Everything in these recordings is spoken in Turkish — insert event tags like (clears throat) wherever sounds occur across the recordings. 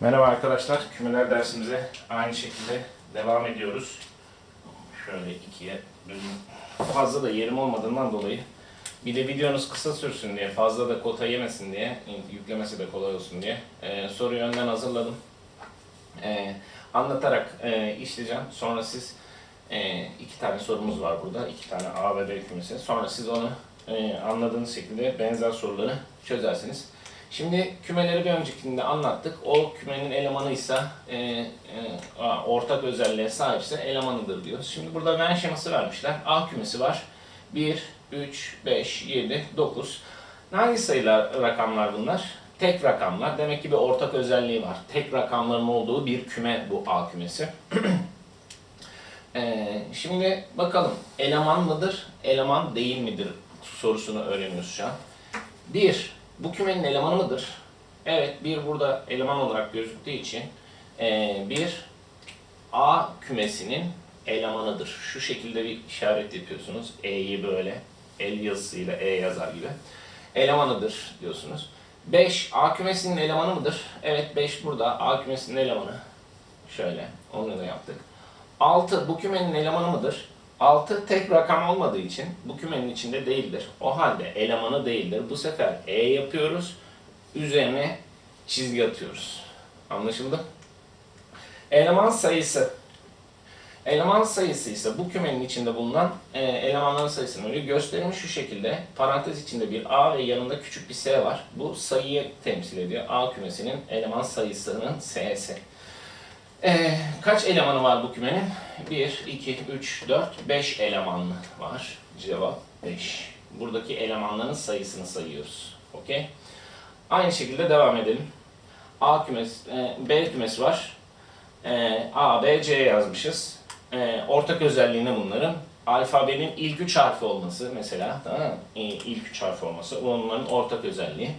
Merhaba arkadaşlar, kümeler dersimize aynı şekilde devam ediyoruz. Şöyle ikiye böleyim. Fazla da yerim olmadığından dolayı bir de videonuz kısa sürsün diye, fazla da kota yemesin diye, yüklemesi de kolay olsun diye e, soruyu önden hazırladım. E, anlatarak e, işleyeceğim. Sonra siz e, iki tane sorumuz var burada, iki tane A ve B kümesi. Sonra siz onu e, anladığınız şekilde benzer soruları çözersiniz. Şimdi kümeleri bir öncekinde anlattık. O kümenin elemanıysa, e, e, ortak özelliğe sahipse elemanıdır diyoruz. Şimdi burada Venn şeması vermişler. A kümesi var. 1, 3, 5, 7, 9. Hangi sayılar, rakamlar bunlar? Tek rakamlar. Demek ki bir ortak özelliği var. Tek rakamların olduğu bir küme bu A kümesi. Ee, (clears throat) şimdi bakalım eleman mıdır, eleman değil midir sorusunu öğreniyoruz şu an. Bir, bu kümenin elemanı mıdır? Evet, bir burada eleman olarak gözüktüğü için ee, bir A kümesinin elemanıdır. Şu şekilde bir işaret yapıyorsunuz. E'yi böyle el yazısıyla E yazar gibi. Elemanıdır diyorsunuz. 5 A kümesinin elemanı mıdır? Evet 5 burada A kümesinin elemanı. Şöyle onu da yaptık. 6 bu kümenin elemanı mıdır? 6 tek rakam olmadığı için bu kümenin içinde değildir. O halde elemanı değildir. Bu sefer E yapıyoruz. Üzerine çizgi atıyoruz. Anlaşıldı? Eleman sayısı. Eleman sayısı ise bu kümenin içinde bulunan e, elemanların sayısını öyle gösterilmiş şu şekilde. Parantez içinde bir A ve yanında küçük bir S var. Bu sayıyı temsil ediyor. A kümesinin eleman sayısının S'si. Ee, kaç elemanı var bu kümenin? 1, 2, 3, 4, 5 elemanlı var. Cevap 5. Buradaki elemanların sayısını sayıyoruz. Okey? Aynı şekilde devam edelim. A kümesi, e, B kümesi var. E, A, B, C yazmışız. E, ortak özelliği ne bunların? Alfabenin ilk üç harfi olması mesela. Tamam mı? E, İlk üç harfi olması. Onların ortak özelliği.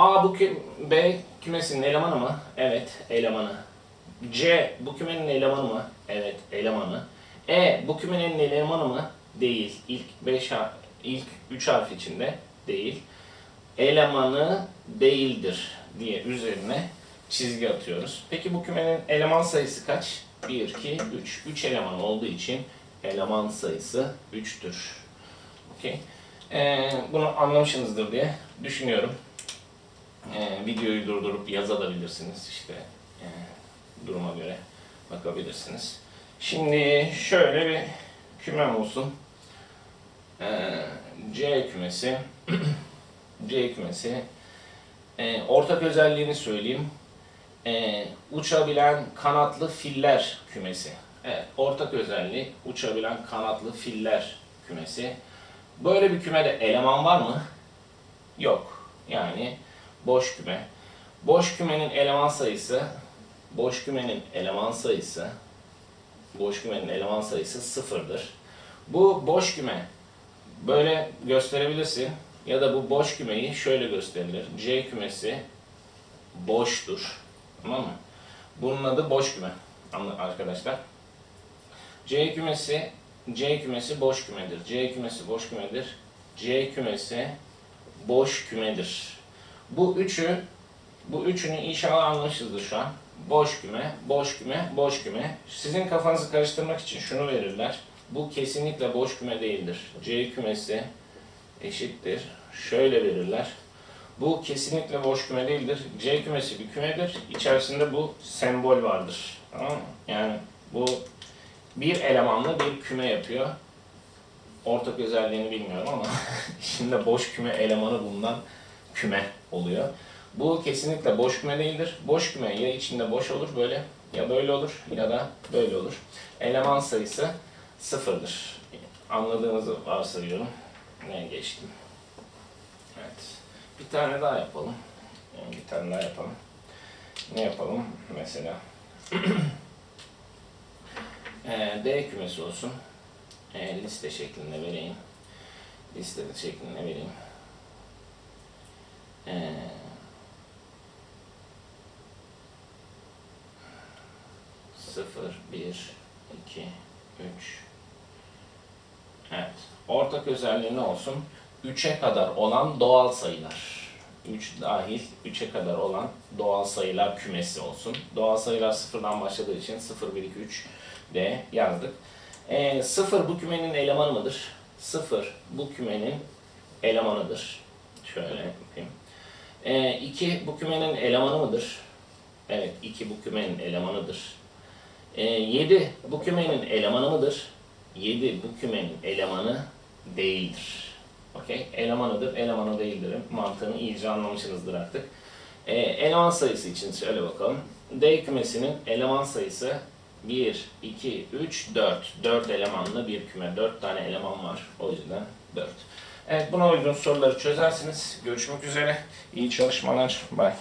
A bu kü- B kümesinin elemanı mı? Evet, elemanı. C bu kümenin elemanı mı? Evet, elemanı. E bu kümenin elemanı mı? Değil. İlk 5 ilk 3 harf içinde değil. Elemanı değildir diye üzerine çizgi atıyoruz. Peki bu kümenin eleman sayısı kaç? 1 2 3. 3 eleman olduğu için eleman sayısı 3'tür. Okey. Ee, bunu anlamışsınızdır diye düşünüyorum. Ee, videoyu durdurup yazabilirsiniz işte e, duruma göre bakabilirsiniz. Şimdi şöyle bir kümem olsun. Ee, C kümesi (clears throat) C kümesi Ee, ortak özelliğini söyleyeyim. Ee, uçabilen kanatlı filler kümesi. Evet, ortak özelliği uçabilen kanatlı filler kümesi. Böyle bir kümede eleman var mı? Yok. Yani boş küme. Boş kümenin eleman sayısı boş kümenin eleman sayısı boş kümenin eleman sayısı sıfırdır. Bu boş küme böyle gösterebilirsin ya da bu boş kümeyi şöyle gösterilir. C kümesi boştur. Tamam mı? Bunun adı boş küme arkadaşlar. C kümesi C kümesi boş kümedir. C kümesi boş kümedir. C kümesi boş kümedir. Bu üçü, bu üçünü inşallah anlaşıldı şu an. Boş küme, boş küme, boş küme. Sizin kafanızı karıştırmak için şunu verirler. Bu kesinlikle boş küme değildir. C kümesi eşittir. Şöyle verirler. Bu kesinlikle boş küme değildir. C kümesi bir kümedir. İçerisinde bu sembol vardır. Tamam mı? Yani bu bir elemanlı bir küme yapıyor. Ortak özelliğini bilmiyorum ama (laughs) içinde boş küme elemanı bulunan küme oluyor. Bu kesinlikle boş küme değildir. Boş küme ya içinde boş olur böyle ya böyle olur ya da böyle olur. Eleman sayısı sıfırdır. Anladığınızı varsayıyorum. Ne geçtim. Evet. Bir tane daha yapalım. Bir tane daha yapalım. Ne yapalım mesela? (clears throat) Ee, D kümesi olsun. Ee, liste şeklinde vereyim. Liste şeklinde vereyim. 1, 2, 3. Evet. Ortak özelliği ne olsun? 3'e kadar olan doğal sayılar. 3 dahil 3'e kadar olan doğal sayılar kümesi olsun. Doğal sayılar sıfırdan başladığı için 0, 1, 2, 3 de yazdık. Ee, e, 0 bu kümenin elemanı mıdır? 0 bu kümenin elemanıdır. Şöyle yapayım. Ee, e, 2 bu kümenin elemanı mıdır? Evet 2 bu kümenin elemanıdır. 7 bu kümenin elemanı mıdır? 7 bu kümenin elemanı değildir. Okey? Elemanıdır, elemanı değildir. Mantığını iyice anlamışsınızdır artık. Ee, eleman sayısı için şöyle bakalım. D kümesinin eleman sayısı 1, 2, 3, 4. 4 elemanlı bir küme. 4 tane eleman var. O yüzden 4. Evet buna uygun soruları çözersiniz. Görüşmek üzere. İyi çalışmalar. Bye.